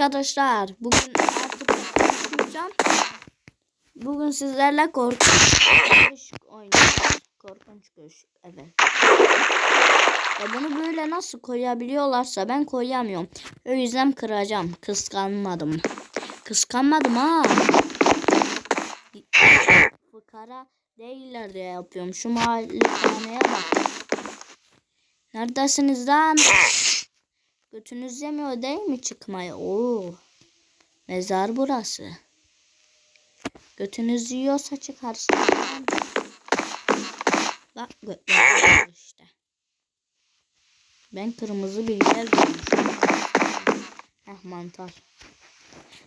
Arkadaşlar bugün artık konuşmayacağım. Bugün sizlerle korkunç köşk oynayacağız. Korkunç köşk evet. Ya bunu böyle nasıl koyabiliyorlarsa ben koyamıyorum. O yüzden kıracağım. Kıskanmadım. Kıskanmadım ha. Fıkara değiller diye yapıyorum. Şu mahallehaneye bak. Neredesiniz lan? Götünüz yemiyor değil mi çıkmayı? Oo. Mezar burası. Götünüz yiyorsa çıkarsın. Bak götler işte. Ben kırmızı bir yer görmüşüm. Heh mantar.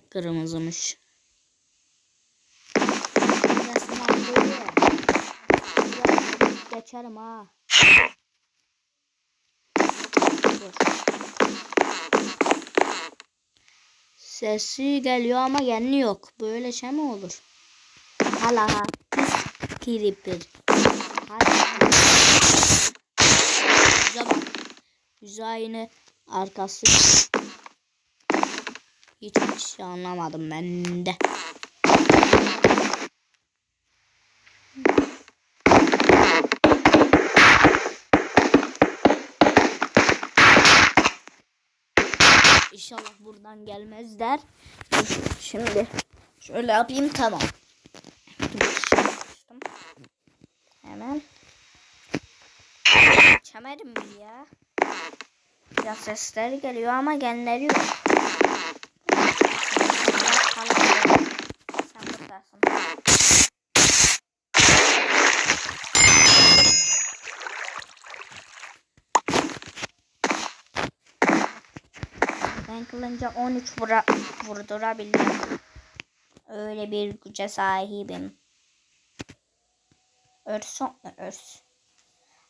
Kırmızımış. Biraz Geçerim ha. Dur. Sesi geliyor ama yeni yok. Böyle şey mi olur? Hala ha. Creeper. Yüze bak. Arkası. Hiçbir şey anlamadım ben de. İnşallah buradan gelmezler. Şimdi şöyle yapayım tamam. Hemen. Çemerim ya? Ya sesleri geliyor ama genleri yok. Sen buradasın. Ben kılınca 13 vura, vurdurabildim. Öyle bir güce sahibim. Örs örs?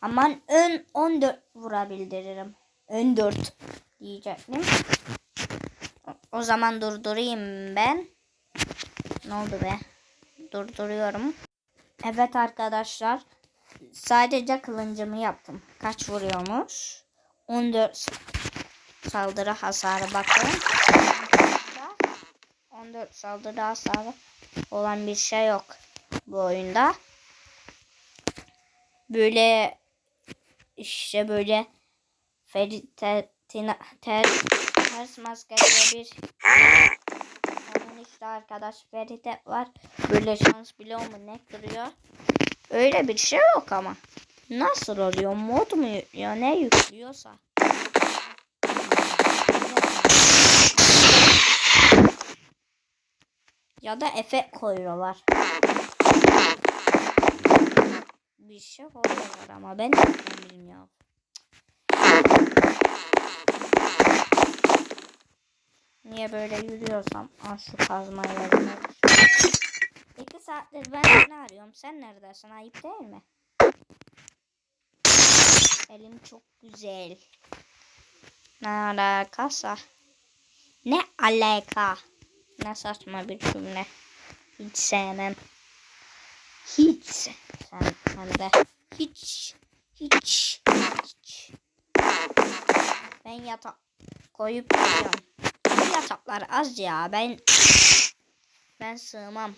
Aman ön 14 vurabildiririm. Ön 4 diyecektim. O zaman durdurayım ben. Ne oldu be? Durduruyorum. Evet arkadaşlar. Sadece kılıncımı yaptım. Kaç vuruyormuş? 14 saldırı hasarı bakın. 14 saldırı hasarı olan bir şey yok bu oyunda. Böyle işte böyle Ferit ter, ters maskeli bir onun işte arkadaş Ferit var. Böyle şans bile mu ne kırıyor. Öyle bir şey yok ama. Nasıl oluyor? Mod mu ya ne yüklüyorsa. Ya da efekt koyuyorlar. Bir şey koyuyorlar ama ben de bilmiyorum. Niye böyle yürüyorsam al şu kazmayı elime. İki saattir ben seni arıyorum. Sen neredesin? Ayıp değil mi? Elim çok güzel. Ne alakası? Ne alaka? Ne saçma bir cümle. Hiç sevmem. Hiç. Sen, sen de. Hiç. Hiç. Hiç. Ben yatak koyup gidiyorum. Bu yataklar az ya. Ben ben sığmam.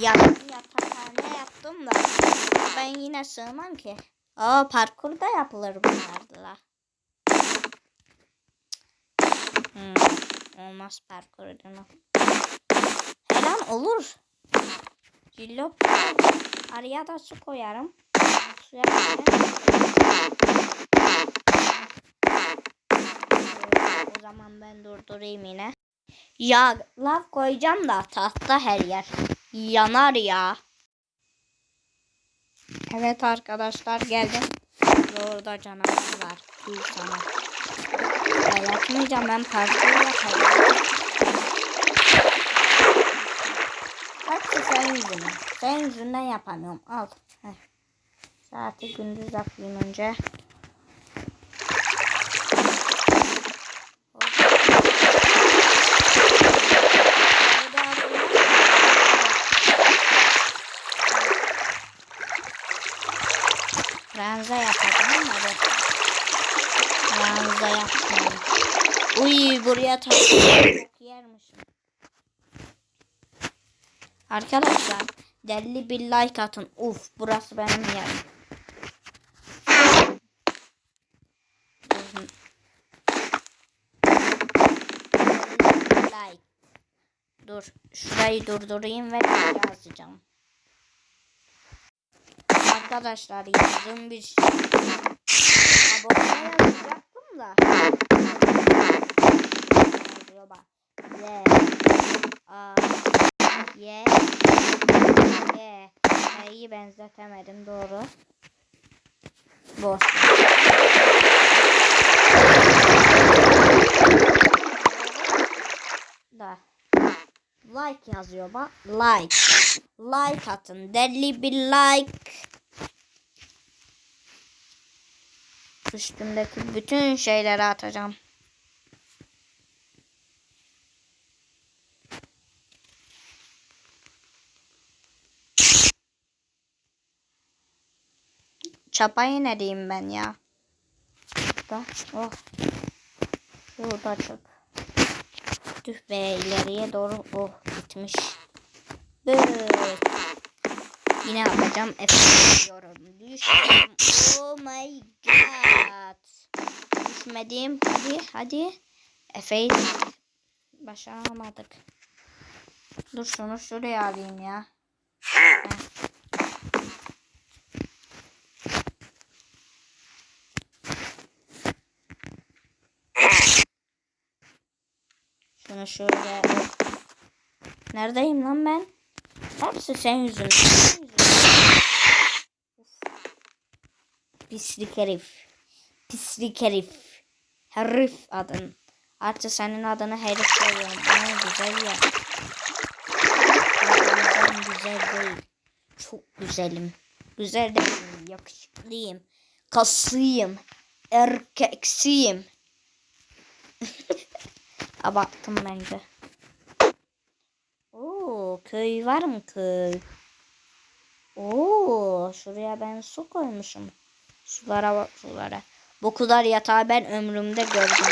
Yattım yatakhane yaptım da ben yine sığmam ki. Aa parkur da yapılır bunlarla. Hmm. Olmaz parkur edemem. Her an olur. Cillop. Araya da su koyarım. Suya. O zaman ben durdurayım yine. Ya lav koyacağım da tahta her yer. Yanar ya. Evet arkadaşlar geldim. Orada canavar var. Tüy sana. Ya yapmayacağım ben parkur yaparım. Hepsi senin yüzünden. Senin yüzünden yapamıyorum. Al. Heh. Saati gündüz yapayım önce. Ranza yapacağım hadi. Ranza yapmayayım. Uy buraya. Çok yermişim. Arkadaşlar deli bir like atın. Uf burası benim yerim. like. Dur şurayı durdurayım ve yazacağım. Arkadaşlar yazdığım bir şey. Abone yazacaktım da. Bak. Y A Y Y Y'yi benzetemedim doğru. Boş. Da. Like yazıyor bak. Like. Like atın. Deli bir like. Üstümdeki bütün şeyleri atacağım. Çapayı ne ben ya? Da, oh. Şurada çöp. Tüh be ileriye doğru oh gitmiş. Böyle. Yine yapacağım. Efendim Düştüm. Oh my god. Düşmedim. Hadi hadi. Efe'yi başaramadık. Dur şunu şuraya alayım ya. Heh. Şunu şöyle. Neredeyim lan ben? Hepsi sen yüzünden. Senin yüzünden. Pislik herif. Pislik herif. Herif adın. Artık senin adını herif koyuyorum. Bana güzel ya. Ben güzel değil. Çok güzelim. Güzel değilim. Yakışıklıyım. Kaslıyım. Erkeksiyim. Abarttım bence. Oo, köy var mı köy? Oo, şuraya ben su koymuşum. Sulara bak sulara. Bu kadar yatağı ben ömrümde gördüm.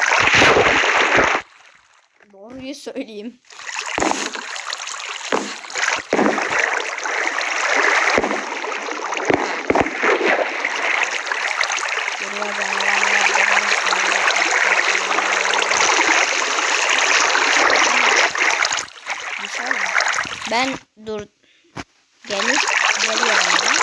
Doğruyu söyleyeyim. Buraya ben yerler Bir şey mi? Ben dur gelip geliyorum.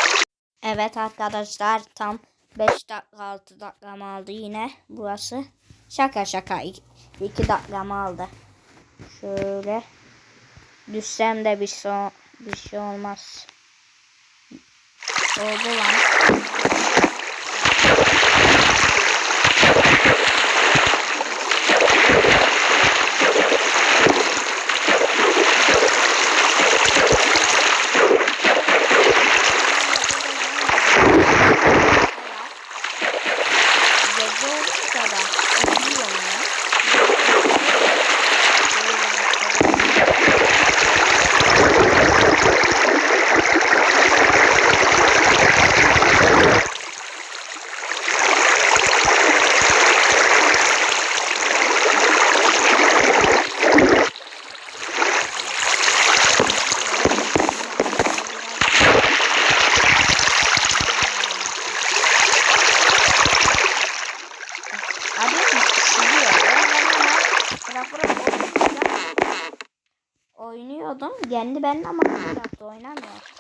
Evet arkadaşlar tam 5 dakika 6 dakikam aldı yine burası. Şaka şaka 2 dakikam aldı. Şöyle düşsem de bir şey, bir şey olmaz. Oldu lan. Oynayacağım. Oynuyordum. Kendi benimle ama Minecraft'ta oynamıyor.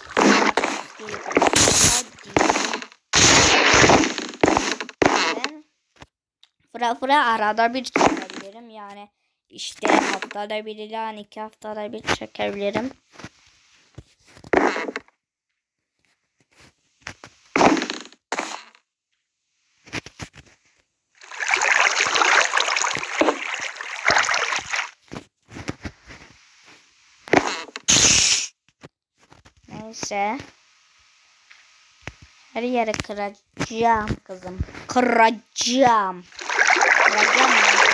Ben fıra fıra arada bir çekebilirim. Yani işte haftada bir ila iki haftada bir çekebilirim. Neyse. Her yeri kıracağım kızım. Kıracağım. Kıracağım.